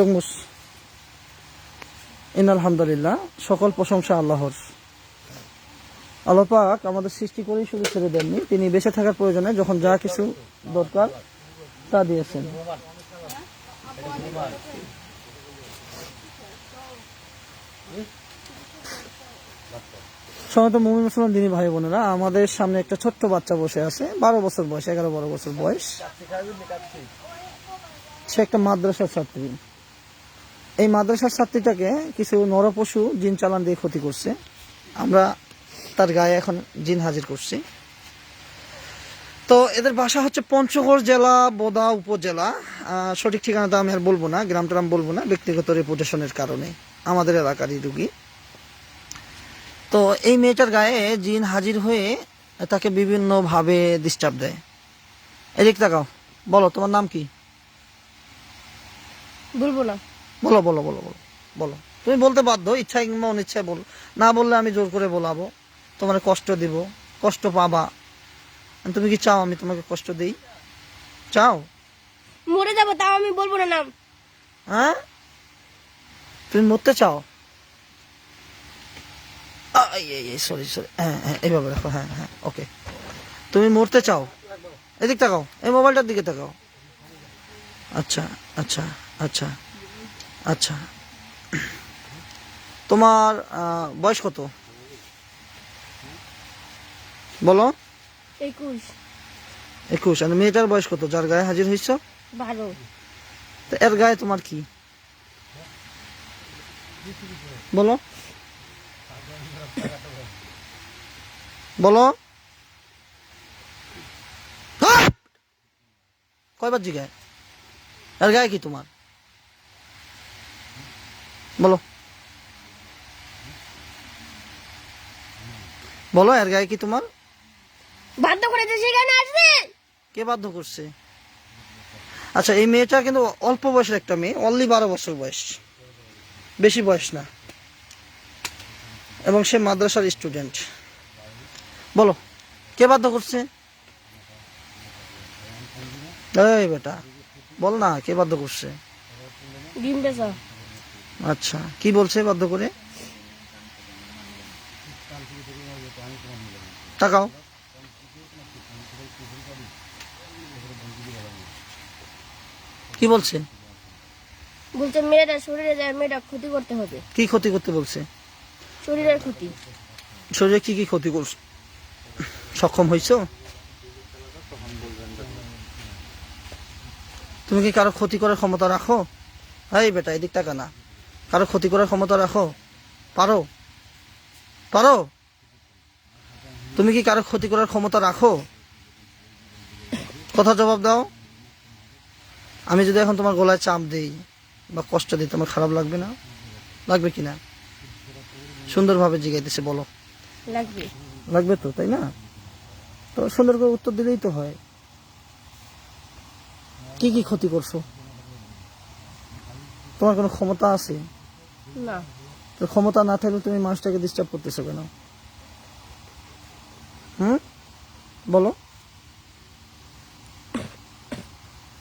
চকমুস in আলহামদুলিল্লাহ সকল প্রশংসা আল্লাহর। আল্লাহ পাক আমাদের সৃষ্টি করেই শুধু ছেড়ে দেননি, তিনি বেঁচে থাকার প্রয়োজনে যখন যা কিছু দরকার তা দিয়েছেন। সমত মুমিন মুসলমান দিনী ভাই বোনেরা, আমাদের সামনে একটা ছোট্ট বাচ্চা বসে আছে, বারো বছর বয়স, এগারো বারো বছর বয়স। সে একটা মাদ্রাসার ছাত্রী। এই মাদ্রাসার ছাত্রীটাকে কিছু নরপশু জিন চালান দিয়ে ক্ষতি করছে। আমরা তার গায়ে এখন জিন হাজির করছি। তো এদের বাসা হচ্ছে পঞ্চগড় জেলা, বোদা উপজেলা। সঠিক ঠিকানাটা আমি আর বলব না, গ্রামটার নাম বলব না, ব্যক্তিগত রেপুটেশনের কারণে আমাদের এলাকারই রুগী। তো এই মেয়েটার গায়ে জিন হাজির হয়ে তাকে বিভিন্নভাবে ডিস্টার্ব দেয়। এদিক তাকাও, বলো, তোমার নাম কি? বলব না বলো বলো বলো বলো বলো। তুমি বলতে বাধ্য ইচ্ছা কিংবা অনিচ্ছায় বলো না বললে আমি জোর করে বলাবো তোমার কষ্ট দিব কষ্ট পাবা। তুমি কি চাও আমি তোমাকে কষ্ট দিই? চাও? মরে যাব তাও আমি বলব না নাম। হ্যাঁ? তুমি মরতে চাও? সরি সরি হ্যাঁ হ্যাঁ এইভাবে রাখো হ্যাঁ হ্যাঁ ওকে তুমি মরতে চাও? এদিক তাকাও এই মোবাইলটার দিকে তাকাও। আচ্ছা আচ্ছা আচ্ছা। আচ্ছা। তোমার বয়স কত? বলো। একুশ। একুশ। আর মেয়েটার বয়স কত? যার গায়ে হাজির হয়েছ বারো। তো এর গায়ে তোমার কি? বলো। বলো! কয়বার জিগায় এর গায়ে কি তোমার? বলো। বলো এর গায়ে কি তোমার? বাধ্য করেছে সেখানে কে বাধ্য করছে? আচ্ছা এই মেয়েটা কিন্তু অল্প বয়সের একটা মেয়ে অনলি বারো বছর বয়স। বেশি বয়স না। এবং সে মাদ্রাসার স্টুডেন্ট বলো কে বাধ্য করছে? এই বেটা বল না কে বাধ্য করছে? ডিম বেচা আচ্ছা কি বলছে বাধ্য করে? টাকাও কি বলছে? বলছে মেয়েটা শরীরে যায় মেয়েটা ক্ষতি করতে হবে। কি ক্ষতি করতে বলছে? শরীরের ক্ষতি। শরীরে কি কি ক্ষতি করছ? সক্ষম হয়েছো? তুমি কি কারও ক্ষতি করার ক্ষমতা রাখো? এই বেটা এদিক টাকা না কারও ক্ষতি করার ক্ষমতা রাখো পারো পারো তুমি কি কারও ক্ষতি করার ক্ষমতা রাখো কথা জবাব দাও। আমি যদি এখন তোমার গলায় চাপ দিই বা কষ্ট দিই তোমার খারাপ লাগবে না? লাগবে কি না সুন্দরভাবে জিগাইতেছে বলো লাগবে। লাগবে তো তাই না? তো সুন্দর করে উত্তর দিলেই তো হয়। কি কি ক্ষতি করছ তোমার কোনো ক্ষমতা আছে? না। তো ক্ষমতা না থাকলে তুমি মানুষটাকে ডিস্টার্ব করতেছো কেন? হুম? বলো।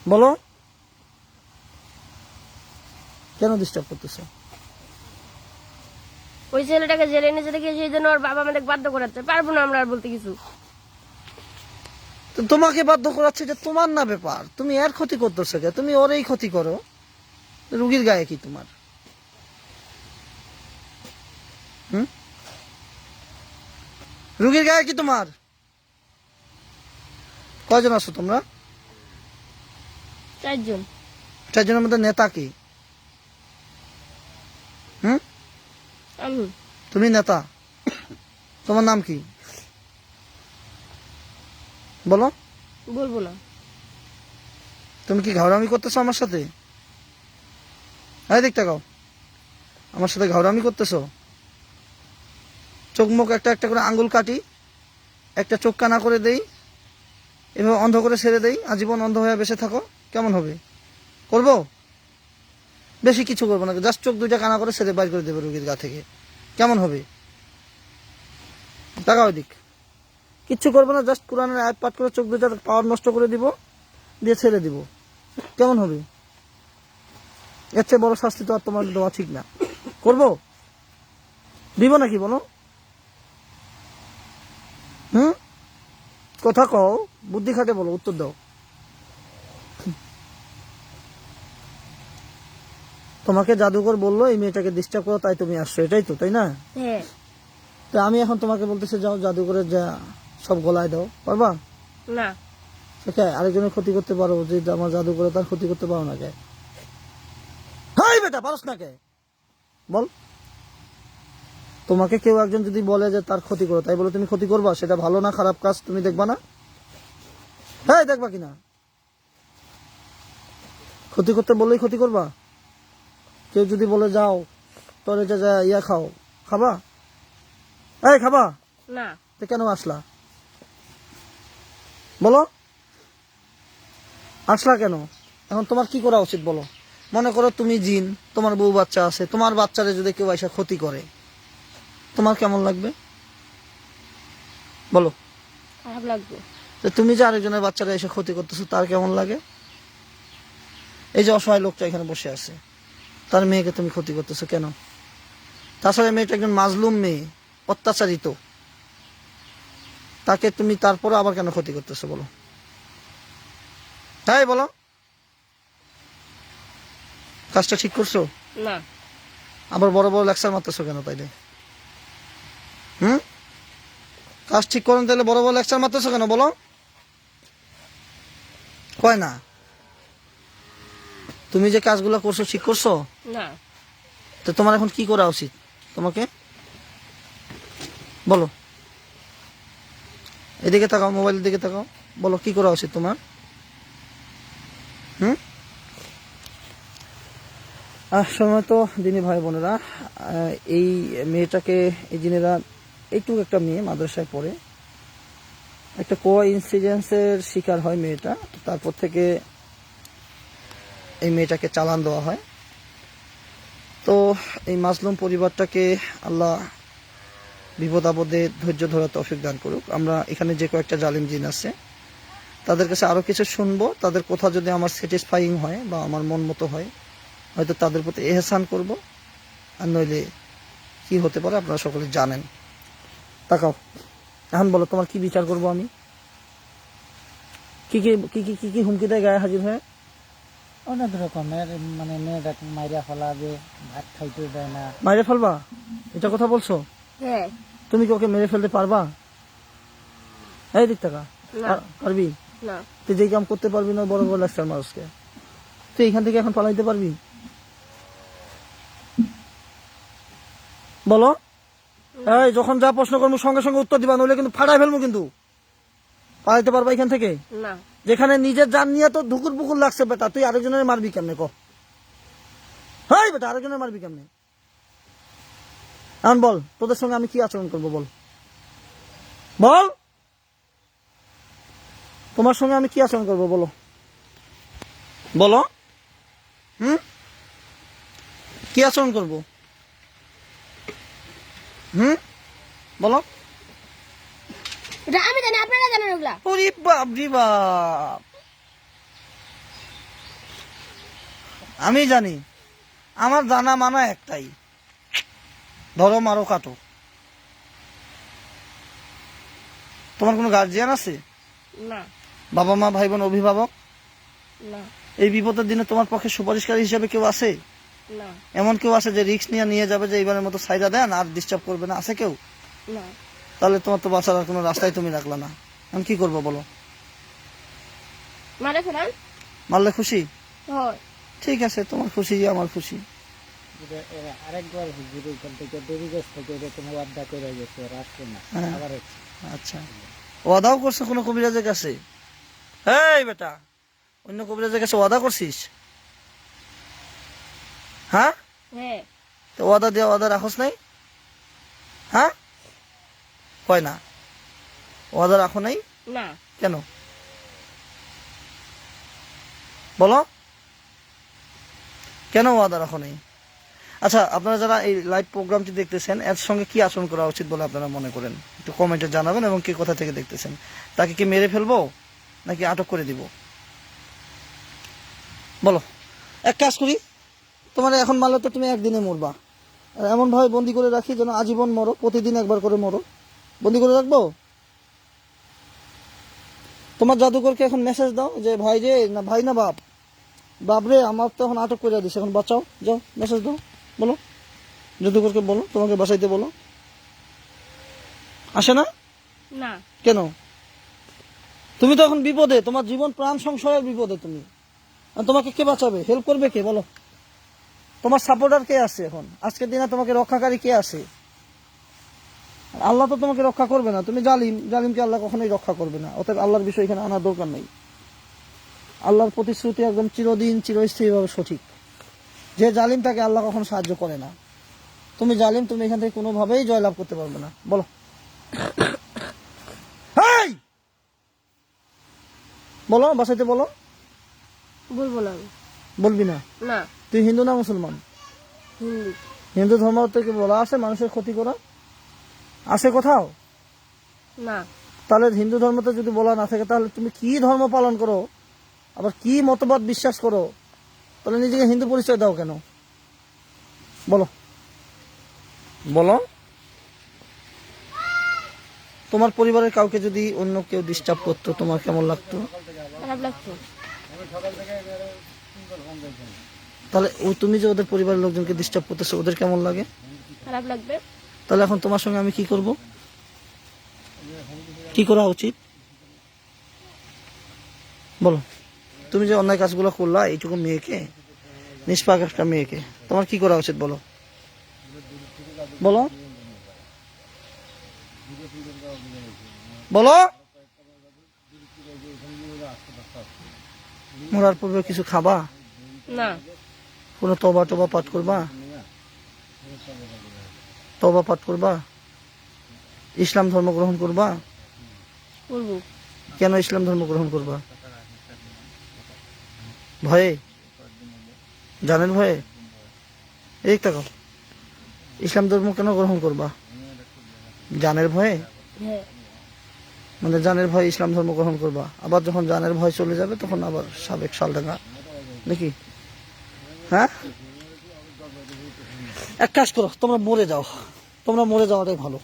বলো। কেন ডিস্টার্ব করতেছো? ওই ছেলেটাকে জেলে এনে যেতে গিয়ে সেই জন্য ওর বাবা আমাদের বাধ্য করাচ্ছে। পারব না আমরা আর বলতে কিছু। তো তোমাকে বাধ্য করাচ্ছে এটা তোমার না ব্যাপার। তুমি এর ক্ষতি করতেছো তুমি ওরই ক্ষতি করো। রুগীর গায়ে কি তোমার? হুম? রুগীর গায়ে কি তোমার? কয়জন আছো তোমরা? চারজন। চারজনের মধ্যে নেতা কি? হুম? তুমি নেতা। তোমার নাম কি? বলো। বলব না। তুমি কি ঘাওড়ামি করতেছো আমার সাথে? হ্যাঁ দেখতে গাও। আমার সাথে ঘাওড়ামি করতেছো? চোখ মুখ একটা একটা করে আঙ্গুল কাটি, একটা চোখ কানা করে দেই, এভাবে অন্ধ করে ছেড়ে দেই, আজীবন অন্ধ হয়ে বেঁচে থাকো, কেমন হবে? করব? বেশি কিছু করব না, জাস্ট চোখ দুইটা কানা করে ছেড়ে বাইর করে দেবে রুগীর গা থেকে। কেমন হবে? টাকাও দিক কিচ্ছু করব না, জাস্ট কোরআনের আয়াত পাঠ করে চোখ দুইটা পাওয়ার নষ্ট করে দিব, দিয়ে ছেড়ে দিব। কেমন হবে? এর চেয়ে বড় শাস্তি তো আর তোমার দেওয়া ঠিক না। করব? দিব নাকি বলো? হুম? কথা কও বুদ্ধি খাটে বলো উত্তর দাও। তোমাকে জাদুকর বলল এই মেয়েটাকে ডিস্টার্ব করো তাই তুমি আসছো। এটাই তো তাই না? হ্যাঁ। তো আমি এখন তোমাকে বলতেছি যাও জাদুকরের যা সব গলায় দাও। পারবা? না। ওকে আরেকজনের ক্ষতি করতে পারো যে আমার জাদু করে তার ক্ষতি করতে পারো না কে? হাই বেটা পারস না কে? বল। তোমাকে কেউ একজন যদি বলে যে তার ক্ষতি করো তাই বলে তুমি ক্ষতি করবা? সেটা ভালো না খারাপ কাজ তুমি দেখবা না? হ্যাঁ দেখবা কিনা ক্ষতি করতে বললেই ক্ষতি করবা? কেউ যদি বলে যাও তোর এটা যা ইয়া খাও খাবা? এই খাবা? না। তো কেন আসলা? বলো। আসলা কেন? এখন তোমার কি করা উচিত বলো? মনে করো তুমি জিন তোমার বউ বাচ্চা আছে তোমার বাচ্চারে যদি কেউ এসে ক্ষতি করে তোমার কেমন লাগবে? বলো। খারাপ লাগবে। তো তুমি যে আরেকজনের বাচ্চারা এসে ক্ষতি করতেছো তার কেমন লাগে? এই যে অসহায় লোকটা এখানে বসে আছে তার মেয়েকে তুমি ক্ষতি করতেছো কেন? তাছাড়া মেয়েটা একজন মাজলুম মেয়ে অত্যাচারিত। তাকে তুমি তারপরে আবার কেন ক্ষতি করতেছো বলো? তাই বলো। কাজটা ঠিক করছ? না। আবার বড় বড় লেকচার মারতেছো কেন তাইলে? হুম? কাজ ঠিক করেন তাহলে বড় বড় লেকচার মারতেছো কেন বলো? কয় না? তুমি যে কাজগুলো করছ ঠিক করছ? না। তো তোমার এখন কি করা উচিত? তোমাকে? বলো। এদিকে তাকাও মোবাইলের দিকে তাকাও। বলো কি করা উচিত তোমার? হুম? সময় তো দিনী ভাই বোনেরা। এই মেয়েটাকে এই জিনেরা এইটুকু একটা মেয়ে মাদ্রাসায় পড়ে। একটা কো ইনসিডেন্সের শিকার হয় মেয়েটা তারপর থেকে এই মেয়েটাকে চালান দেওয়া হয়। তো এই মাসলুম পরিবারটাকে আল্লাহ বিপদ আপদে ধৈর্য ধরা তৌফিক দান করুক। আমরা এখানে যে কয়েকটা জালিম জিন আছে, তাদের কাছে আরও কিছু শুনব। তাদের কথা যদি আমার স্যাটিসফাইং হয় বা আমার মন মতো হয়, হয়তো তাদের প্রতি এহসান করব। আর নইলে কি হতে পারে আপনারা সকলে জানেন। তাকাও। এখন বলো তোমার কি বিচার করব আমি? কি কি কি কি কি কি হুমকি দেয় গায়ে হাজির হয়ে? অনেক রকমের মানে মেয়েটাকে মাইরা ফেলাবে ভাত খাইতে দেয় না। মাইরে ফেলবা? এটা কথা বলছো? হ্যাঁ। তুমি কি ওকে মেরে ফেলতে পারবা? এই দিক টাকা পারবি? তুই যে কাম করতে পারবি না বড় বড় লেকচার মানুষকে। তুই এখান থেকে এখন পালাইতে পারবি? বলো। এই যখন যা প্রশ্ন করব সঙ্গে সঙ্গে উত্তর দিবা নইলে কিন্তু ফাটাই ফেলব কিন্তু। পালাইতে পারবা এখান থেকে? না। যেখানে নিজের জান নিয়ে তো ধুকুর পুকুর লাগছে বেটা তুই আরেকজনের মারবি কেমনে ক? হাই বেটা আরেকজনের মারবি কেমনে? এখন বল তোদের সঙ্গে আমি কি আচরণ করব বল। বল! তোমার সঙ্গে আমি কি আচরণ করব বলো। বলো। হুম? কি আচরণ করব? হুম? বলো। এটা আমি জানি আপনারা জানেন ওগুলা। ওরে বাপ রে বাপ। আমি জানি আমার জানা মানা একটাই। ধরো মারো কাটো। তোমার কোনো গার্জিয়ান আছে? না। বাবা মা ভাই বোন অভিভাবক? না। এই বিপদের দিনে তোমার পক্ষে সুপারিশকারী হিসেবে কেউ আছে? এমন কেউ আছে যে রিস্ক নিয়ে নিয়ে যাবে যে এইবারের মতো সাইডা দেন আর ডিস্টার্ব করবে না? আছে কেউ? তাহলে তোমার তো বাঁচার আর কোনো রাস্তাই তুমি রাখলা না। আমি কি করব বলো? মারলে খুশি? ঠিক আছে তোমার খুশি আমার খুশি। যে এরা আরেকবার হুজুর ওখান থেকে দেরিগঞ্জ থেকে এরকম ওয়াদা করে গেছে ওরা না হ্যাঁ। আবার আচ্ছা। ওয়াদাও করছে কোনো কবিরাজের কাছে? এই বেটা অন্য কবিরাজের কাছে ওয়াদা করছিস? হ্যাঁ? হ্যাঁ। তো ওয়াদা দিয়ে ওয়াদা রাখোস নাই? হ্যাঁ? কয় না? ওয়াদা রাখো নাই? না। কেন? বলো। কেন ওয়াদা রাখো নাই? আচ্ছা আপনারা যারা এই লাইভ প্রোগ্রামটি দেখতেছেন এর সঙ্গে কি আচরণ করা উচিত বলে আপনারা মনে করেন? একটু কমেন্টে জানাবেন এবং কে কোথা থেকে দেখতেছেন? তাকে কি মেরে ফেলব? নাকি আটক করে দিব? বলো। এক কাজ করি। তোমার এখন মারলে তো তুমি একদিনে মরবা। আর এমন ভাবে বন্দি করে রাখি যেন আজীবন মরো প্রতিদিন একবার করে মরো। বন্দি করে রাখব? তোমার জাদুকরকে এখন মেসেজ দাও যে ভাই রে না ভাই না বাপ। বাপ রে আমার তো এখন আটক করে দিস এখন বাঁচাও। যাও মেসেজ দাও বলো। জাদুকরকে বলো তোমাকে বাঁচাইতে বলো। আসে না? না। কেন? তুমি তো এখন বিপদে তোমার জীবন প্রাণ সংশয়ের বিপদে তুমি। আর তোমাকে কে বাঁচাবে? হেল্প করবে কে? বলো। তোমার সাপোর্টার কে আছে এখন? আজকের দিনে তোমাকে রক্ষাকারী কে আছে? আল্লাহ তো তোমাকে রক্ষা করবে না। তুমি জালিম। জালিমকে আল্লাহ কখনোই রক্ষা করবে না। অতএব আল্লাহর বিষয় এখানে আনার দরকার নেই। আল্লাহর প্রতিশ্রুতি একদম চিরদিন চিরস্থায়ীভাবে সঠিক। যে জালিম তাকে আল্লাহ কখনো সাহায্য করে না। তুমি জালিম তুমি এখান থেকে কোনোভাবেই জয়লাভ করতে পারবে না। বলো! বলো বাসাইতে বলো। বলব না বলবি না? না। তুই হিন্দু না মুসলমান? হিন্দু। হিন্দু ধর্ম থেকে বলা আছে মানুষের ক্ষতি করা? আছে কোথাও? না। তাহলে হিন্দু ধর্মতে যদি বলা না থাকে তাহলে তুমি কি ধর্ম পালন করো? আবার কি মতবাদ বিশ্বাস করো? তাহলে নিজেকে হিন্দু পরিচয় দাও কেন? বলো। বলো। তোমার পরিবারের কাউকে যদি অন্য কেউ ডিস্টার্ব করতো তোমার কেমন লাগতো? খারাপ লাগতো। তাহলে ও তুমি যে ওদের পরিবারের লোকজনকে ডিস্টার্ব করতেছো ওদের কেমন লাগে? খারাপ লাগবে। তাহলে এখন তোমার সঙ্গে আমি কি করব? কি করা উচিত? বলো। তুমি যে অন্যায় কাজগুলো করলা এইটুকু মেয়েকে? নিষ্পাক একটা মেয়েকে। তোমার কি করা উচিত বলো? বলো। বলো। মরার পূর্বে কিছু খাবা? না। কোনো তবা টবা পাঠ করবা? তবা পাঠ করবা? ইসলাম ধর্ম গ্রহণ করবা? কেন ইসলাম ধর্ম গ্রহণ করবা? ভয়ে? জানেন ভয়ে? এই তাকাও ইসলাম ধর্ম কেন গ্রহণ করবা? জানের ভয়ে? হ্যাঁ। মানে জানের ভয়ে ইসলাম ধর্ম গ্রহণ করবা। আবার যখন জানের ভয় চলে যাবে তখন আবার সাবেক সালডাঙ্গা নাকি? হ্যাঁ? এক কাজ করো, তোমরা মরে যাও। তোমরা মরে যাওয়াটাই ভালো।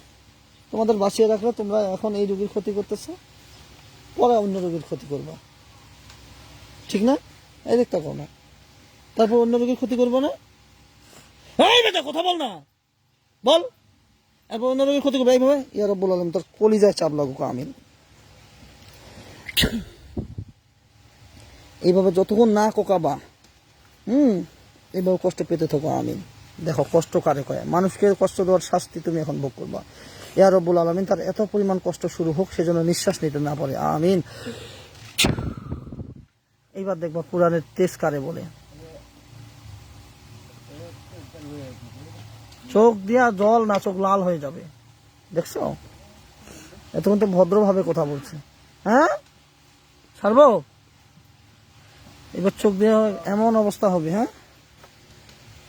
তোমাদের বাঁচিয়ে রাখলে তোমরা এখন এই রোগীর ক্ষতি করতেছো, পরে অন্য রোগীর ক্ষতি করবা। ঠিক না? এই দেখতে পাও না। তারপর অন্য রোগীর ক্ষতি করব না? এই বেটা, কথা বল না। বল। এরপর অন্য রোগীর ক্ষতি করবে, এইভাবে? ইয়ার রব্বুল আলম তোর কলিজায় চাপ লাগুক, আমিন। এইভাবে যতক্ষণ না কোকাবা, হুম? এইভাবে কষ্ট পেতে থাকো আমি দেখো, কষ্ট কারে কয়? মানুষকে কষ্ট দেওয়ার শাস্তি তুমি এখন ভোগ করবা। ইয়া রব্বুল আলমিন, তার এত পরিমাণ কষ্ট শুরু হোক সেজন্য নিঃশ্বাস নিতে না পারে। আমিন। এইবার দেখবা পুরাণের তেজ কারে বলে। চোখ দিয়া জল না, চোখ লাল হয়ে যাবে। দেখছ? এতক্ষণ তো ভদ্রভাবে কথা বলছে। হ্যাঁ? ছাড়বো? এবার চোখ দিয়ে এমন অবস্থা হবে হ্যাঁ?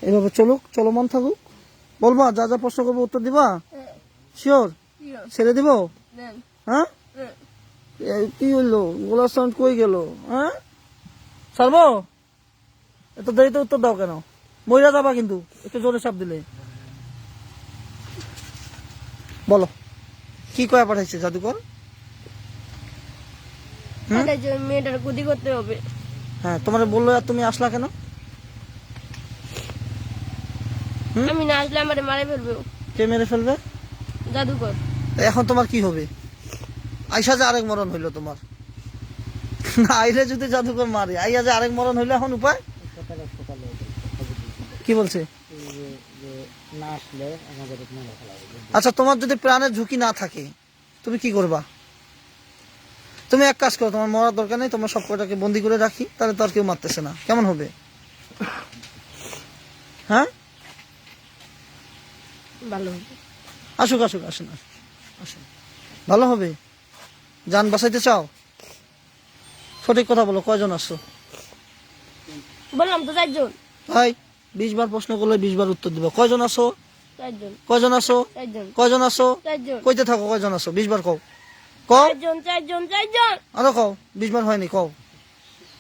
এভাবে চলুক চলমান থাকুক। বলবা যা যা প্রশ্ন করব উত্তর দিবা? শিওর ছেড়ে দিব? হ্যাঁ? কি হইল? গোলার সাউন্ড কই গেল? হ্যাঁ? ছাড়বো? এত দেরিতে উত্তর দাও কেন? মহিলা যাবা কিন্তু একটু জোরে সাপ দিলে। বলো কি কয়া পাঠাইছে জাদুকর? মেয়েটার করতে হবে। হ্যাঁ তোমার বলল আর তুমি আসলা কেন? আমি না আসলে আমার মারে ফেলবে। কে মেরে ফেলবে? জাদুকর। এখন তোমার কি হবে? আইসা যে আরেক মরণ হইল তোমার। আইলে যদি জাদুকর মারে আইয়া যে আরেক মরণ হইল এখন উপায়? কি বলছে? আচ্ছা তোমার যদি প্রাণের ঝুঁকি না থাকে তুমি কি করবা? তুমি এক কাজ করো তোমার মরার দরকার নেই তোমার সব কটাকে বন্দি করে রাখি তাহলে তো আর কেউ মারতেছে না। কেমন হবে? হ্যাঁ? ভালো হবে। আসুক আসুক আসুন ভালো হবে? যান বাঁচাইতে চাও? সঠিক কথা বলো কয়জন আসছো বললাম তো চারজন। ভাই বিশ বার প্রশ্ন করলে বিশ বার উত্তর দিব। কয়জন আসো কয়জন আসো কয়জন আসো কইতে থাকো কয়জন আসো বিশ বার কও। কও। চারজন চারজন আরও কও। বিশ বার হয়নি কও।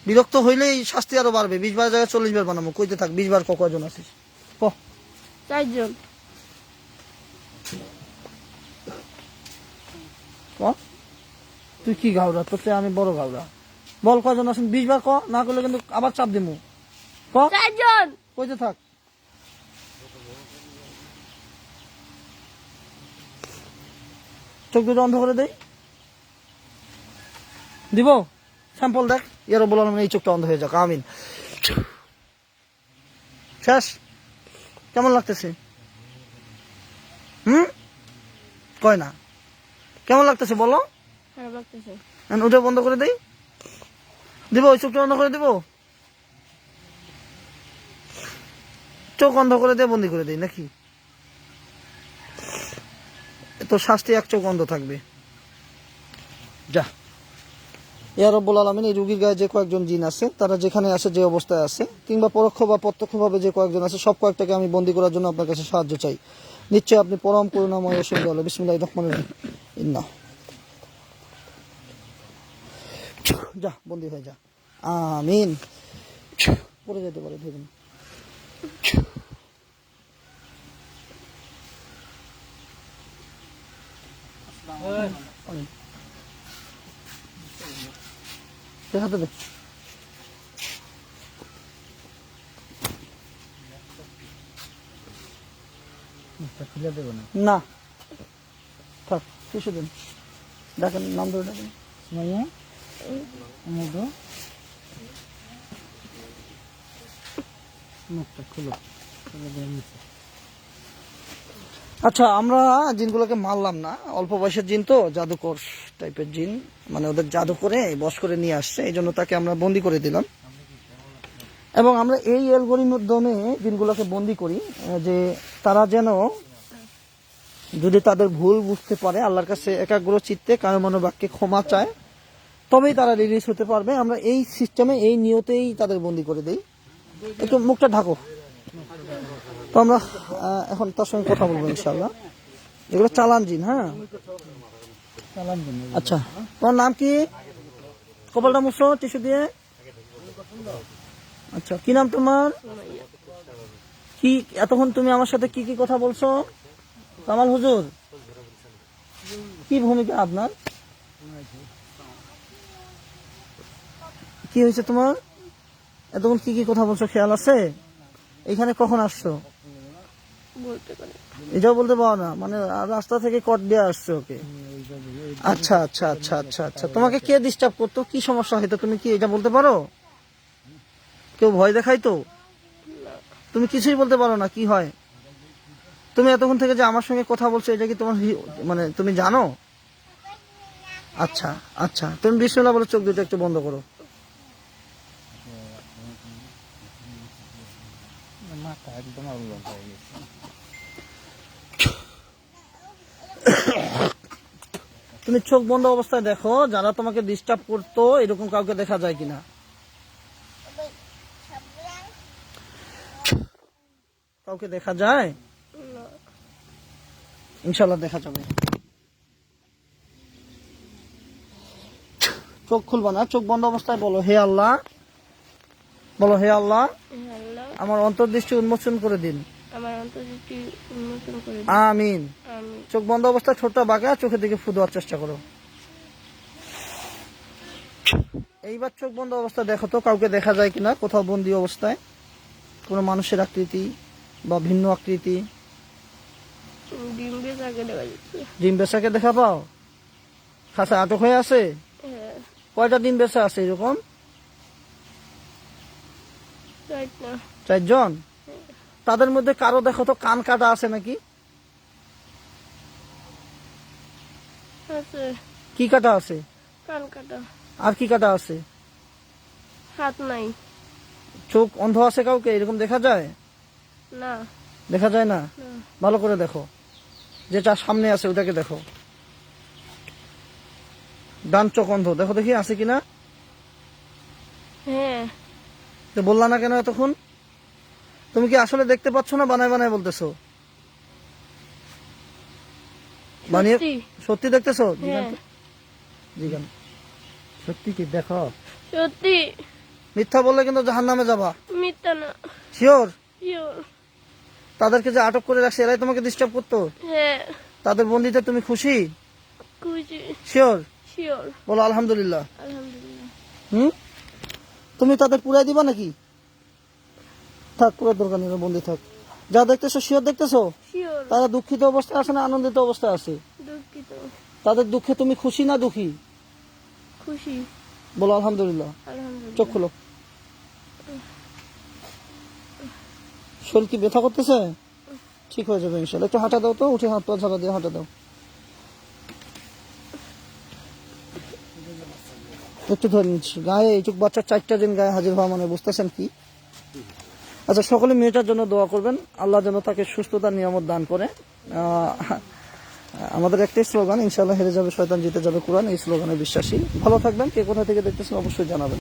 বিরক্ত হইলেই শাস্তি আরও বাড়বে। বিশ বার জায়গায় চল্লিশ বার বানাবো। কইতে থাক বিশ বার ক কজন আছিস ক চারজন। ক তুই কি গাউরা তোর আমি বড় গাউরা বল কজন আছেন? বিশ বার ক না করলে কিন্তু আবার চাপ দিমু। ক? চারজন। কইতে থাক। চোখ দুটো অন্ধ করে দেই। দিব? স্যাম্পল দেখ। ইয়ারও বললাম এই চোখটা অন্ধ হয়ে যাক। আমিন। শেষ? কেমন লাগতেছে? হুম? কয় না। কেমন লাগতেছে বলো? ওটা বন্ধ করে দেই। দিব ওই চোখটা বন্ধ করে দিব? চোখ বন্ধ করে দিয়ে বন্দি করে দেই নাকি? তো শাস্তি এক চোখ বন্ধ থাকবে। যা। ইয়া রব্বুল আলমিন এই রুগীর গায়ে যে কয়েকজন জিন আছে তারা যেখানে আছে যে অবস্থায় আছে কিংবা পরোক্ষ বা প্রত্যক্ষভাবে যে কয়েকজন আছে সব কয়েকটাকে আমি বন্দি করার জন্য আপনার কাছে সাহায্য চাই। নিশ্চয়ই আপনি পরম করুণাময় অসীম দল বিসমিল্লাহির রহমানির রহিম। ইন্না। যা বন্দি হয়ে যা। আমিন। পড়ে যেতে পারে ধরুন দেখাতে দে। খুলে দেবো না? না। থাক কিছু দিন। দেখেন নাম ধরে ডাকেন সুমাইয়া মধু মুখটা খুলো। খুলে দিয়ে নিচে। আচ্ছা আমরা জিনগুলোকে মারলাম না। অল্প বয়সের জিন তো জাদুকর টাইপের জিন। মানে ওদের জাদু করে বস করে নিয়ে আসছে। এই জন্য তাকে আমরা বন্দি করে দিলাম। এবং আমরা এই অ্যালগোরির মাধ্যমে জিনগুলোকে বন্দি করি যে তারা যেন যদি তাদের ভুল বুঝতে পারে আল্লাহর কাছে একাগ্র চিত্তে কারও মনোবাক্যে ক্ষমা চায় তবেই তারা রিলিজ হতে পারবে। আমরা এই সিস্টেমে এই নিয়তেই তাদের বন্দি করে দেই। একটু মুখটা ঢাকো। তো আমরা এখন তার সঙ্গে কথা বলব ইনশাল্লাহ এগুলো চালান জিন হ্যাঁ? আচ্ছা। তোমার নাম কি? কপালটা মুছো টিস্যু দিয়ে। আচ্ছা কি নাম তোমার? কি এতক্ষণ তুমি আমার সাথে কি কি কথা বলছো? কামাল হুজুর? কি ভূমিকা আপনার? কি হয়েছে তোমার? এতক্ষণ কি কি কথা বলছো খেয়াল আছে? এখানে কখন আসছো? এটাও বলতে পারো না মানে রাস্তা থেকে কট দিয়ে আসছে ওকে। আচ্ছা আচ্ছা আচ্ছা আচ্ছা আচ্ছা। তোমাকে কে ডিস্টার্ব করতো? কি সমস্যা হয়তো? তুমি কি এটা বলতে পারো? কেউ ভয় দেখাই তো? তুমি কিছুই বলতে পারো না কি হয়? তুমি এতক্ষণ থেকে যে আমার সঙ্গে কথা বলছো এটা কি তোমার মানে তুমি জানো? আচ্ছা আচ্ছা। তুমি বিশ্বলা বলে চোখ দুটো একটু বন্ধ করো। তুমি চোখ বন্ধ অবস্থায় দেখো যারা তোমাকে ডিস্টার্ব করতো এরকম কাউকে দেখা যায় কিনা? কাউকে দেখা যায়? ইনশাল্লাহ দেখা যাবে। চোখ খুলবা না চোখ বন্ধ অবস্থায় বলো হে আল্লাহ। বলো হে আল্লাহ। আমার অন্তর্দৃষ্টি উন্মোচন করে দিন। উন্মোচন করে দিন। আমিন। চোখ বন্ধ অবস্থায় ছোট্ট বাঁকা চোখের দিকে ফু দেওয়ার চেষ্টা করো। এইবার চোখ বন্ধ অবস্থায় দেখো তো কাউকে দেখা যায় কিনা কোথাও বন্দি অবস্থায় কোনো মানুষের আকৃতি। বা ভিন্ন আকৃতি? ডিম বেচাকে দেখা পাও? খাসা আটক হয়ে আছে? হ্যাঁ। কয়টা ডিম বেচা আছে এরকম? চারজন? তাদের মধ্যে কারও দেখো তো কান কাটা আছে নাকি? কি কাটা আছে? কান কাটা। আর কি কাটা আছে? হাত নাই। চোখ অন্ধ আছে কাউকে? এরকম দেখা যায়? না। দেখা যায় না? ভালো করে দেখো। যেটা সামনে আছে ওটাকে দেখো। ডান চোখ অন্ধ। দেখো দেখি আছে কিনা? হ্যাঁ। তো বললা না কেন এতক্ষণ? তুমি কি আসলে দেখতে পাচ্ছ না? বানায় বানায় বলতেছো। বানিয়ে সত্যি দেখতেছো? হ্যাঁ। জিগান সত্যি কি? দেখো। সত্যি। মিথ্যা বললে কিন্তু জাহান নামে যাবা। মিথ্যা না। শিওর? শিওর। তাদেরকে যে আটক করে রাখছে এরাই তোমাকে ডিস্টার্ব করতো? হ্যাঁ। তাদের বন্দিতে তুমি খুশি? খুশি। শিওর শিওর বলো আলহামদুলিল্লাহ। আলহামদুলিল্লাহ। হুম? তুমি তাদের পুরাই দিবা নাকি? থাক পুরো দরকার নেই বন্দি থাক। যা দেখতেছো শিওর দেখতেছো? তারা দুঃখিত অবস্থায় আছে না আনন্দিত অবস্থায় আছে দুঃখিত। তাদের দুঃখে তুমি খুশি না দুঃখী? খুশি। বলো আলহামদুলিল্লাহ। আলহামদুলিল্লাহ। চোখ খুলো। শরীর কি ব্যথা করতেছে? ঠিক হয়ে যাবে ইনশাল্লাহ একটু হাঁটা দাও তো, উঠে হাত পা ঝাড়া দিয়ে হাঁটা দাও। একটু ধরে নিচ্ছি। গায়ে এইটুক বাচ্চার চারটা দিন গায়ে হাজির হওয়া মানে বুঝতেছেন কি? আচ্ছা সকলে মেয়েটার জন্য দোয়া করবেন। আল্লাহ যেন তাকে সুস্থতার নিয়ামত দান করে। আমাদের একটাই স্লোগান ইনশাল্লাহ হেরে যাবে শয়তান, জিতে যাবে কোরআন। এই স্লোগানে বিশ্বাসী। ভালো থাকবেন। কে কোথা থেকে দেখতেছেন অবশ্যই জানাবেন।